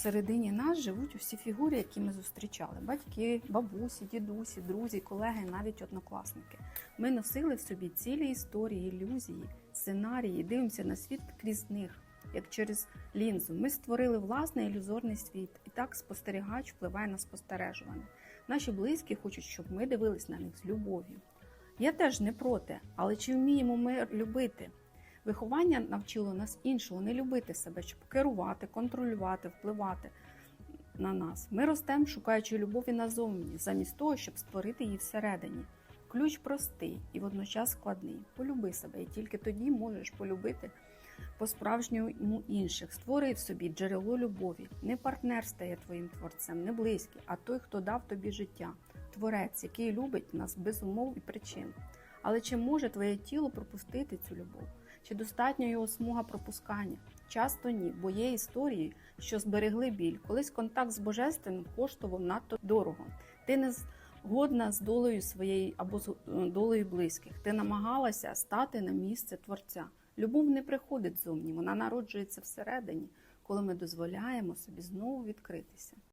Всередині нас живуть усі фігури, які ми зустрічали: батьки, бабусі, дідусі, друзі, колеги, навіть однокласники. Ми носили в собі цілі історії, ілюзії, сценарії, дивимося на світ крізь них, як через лінзу. Ми створили власний ілюзорний світ, і так спостерігач впливає на спостережуване. Наші близькі хочуть, щоб ми дивились на них з любов'ю. Я теж не проти, але чи вміємо ми любити? Виховання навчило нас іншого не любити себе, щоб керувати, контролювати, впливати на нас. Ми ростемо, шукаючи любові назовні, замість того, щоб створити її всередині. Ключ простий і водночас складний. Полюби себе, і тільки тоді можеш полюбити по-справжньому інших. Створи в собі джерело любові. Не партнер стає твоїм творцем, не близький, а той, хто дав тобі життя, творець, який любить нас без умов і причин. Але чи може твоє тіло пропустити цю любов? Чи достатньо його смуга пропускання? Часто ні, бо є історії, що зберегли біль. Колись контакт з божественним коштував надто дорого. Ти не згодна з долею своєї або з е, долею близьких. Ти намагалася стати на місце творця. Любов не приходить зовні, вона народжується всередині, коли ми дозволяємо собі знову відкритися.